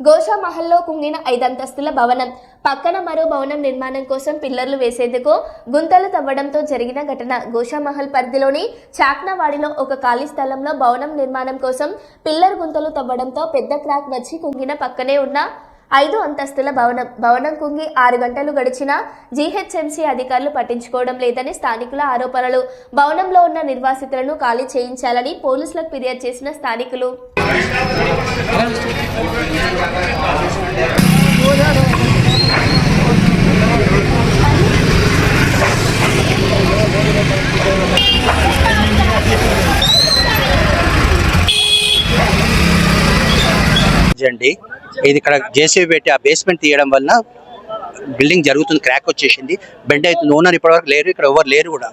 గోషా మహల్లో కుంగిన ఐదంతస్తుల భవనం. పక్కన మరో భవనం నిర్మాణం కోసం పిల్లర్లు వేసేందుకు గుంతలు తవ్వడంతో జరిగిన ఘటన. గోషామహల్ పరిధిలోని చాక్నవాడిలో ఒక ఖాళీ స్థలంలో భవనం నిర్మాణం కోసం పిల్లర్ గుంతలు తవ్వడంతో పెద్ద క్రాక్ వచ్చి కుంగిన పక్కనే ఉన్న ఐదు అంతస్తుల భవనం. భవనం కుంగి ఆరు గంటలు గడిచినా జీహెచ్ఎంసీ అధికారులు పట్టించుకోవడం లేదని స్థానికుల ఆరోపణలు. భవనంలో ఉన్న నిర్వాసితులను ఖాళీ చేయించాలని పోలీసులకు ఫిర్యాదు చేసిన స్థానికులు. అండి. ఇది ఇక్కడ జేసీబీ పెట్టి ఆ బేస్మెంట్ తీయడం వలన బిల్డింగ్ జరుగుతుంది క్రాక్ వచ్చేసింది. బెండ్ అవుతుంది ఓనర్ ఇప్పటివరకు లేరు ఇక్కడ ఎవరు లేరు కూడా.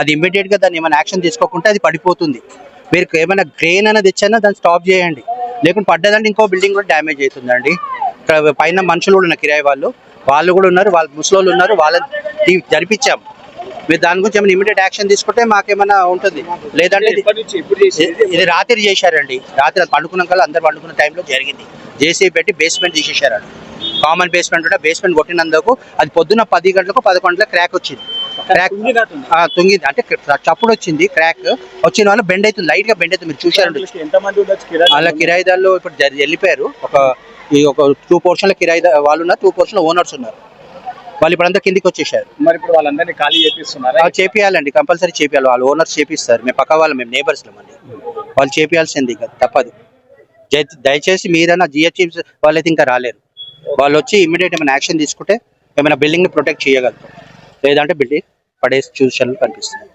అది ఇమ్మీడియట్గా దాన్ని ఏమైనా యాక్షన్ తీసుకోకుంటే అది పడిపోతుంది. మీరు ఏమైనా గ్రెయిన్ అనేది తెచ్చైనా దాన్ని స్టాప్ చేయండి. లేకుంటే పడ్డదంటే ఇంకో బిల్డింగ్ కూడా డ్యామేజ్ అవుతుందండి. ఇక్కడ పైన మనుషులు కూడా ఉన్నారు కిరాయి వాళ్ళు. వాళ్ళు కూడా ఉన్నారు వాళ్ళ ముసలోళ్ళు ఉన్నారు వాళ్ళని జరిపించాము జరిపించాం. మీరు దాని గురించి ఏమైనా ఇమీడియట్ యాక్షన్ తీసుకుంటే మాకేమైనా ఉంటుంది. లేదంటే ఇది- రాత్రి చేశారండి. రాత్రి పండుకున్న కల్లా అందరు పండుకున్న టైంలో జరిగింది. జేసీ పెట్టి బేస్మెంట్ తీసేశారు కామన్ బేస్మెంట్ ఉంటే బేస్మెంట్ కొట్టినందుకు అది పొద్దున్న పది గంటలకు పదకొండులో క్రాక్ వచ్చింది. క్రాక్ తుంగింది. అంటే చప్పుడు వచ్చింది క్రాక్ వచ్చిన వాళ్ళు బెండ్ అవుతుంది లైట్గా బెండ్ అవుతుంది. మీరు చూశారండి. ఎంత మంది ఉండొచ్చు? కిరాయి వాళ్ళ కిరాయిదారులు ఇప్పుడు వెళ్ళిపోయారు. ఒక ఈ ఒక టూ పోర్షన్ల కిరాయిదా వాళ్ళు ఉన్నారు టూ పోర్షన్ ఓనర్స్ ఉన్నారు. వాళ్ళు ఇప్పుడు అంతా కిందికి వచ్చేసారు. మరి ఇప్పుడు వాళ్ళందరినీ ఖాళీ చేపిస్తున్నారా? చేపియాలండి కంపల్సరీ చేపియాలి. వాళ్ళు ఓనర్స్ చేపిస్తారు. మేము పక్క వాళ్ళు మేము నేబర్స్ అండి. వాళ్ళు చేపియాల్సింది ఇంకా తప్పదు. దయచేసి మీరైనా జిహెచ్ఎం వాళ్ళైతే ఇంకా రాలేరు. వాళ్ళు వచ్చి ఇమీడియట్ ఏమైనా యాక్షన్ తీసుకుంటే ఏమైనా బిల్డింగ్ని ప్రొటెక్ట్ చేయగలుగుతాం. లేదంటే బిల్డింగ్ పడే సూచనలు కనిపిస్తుంది.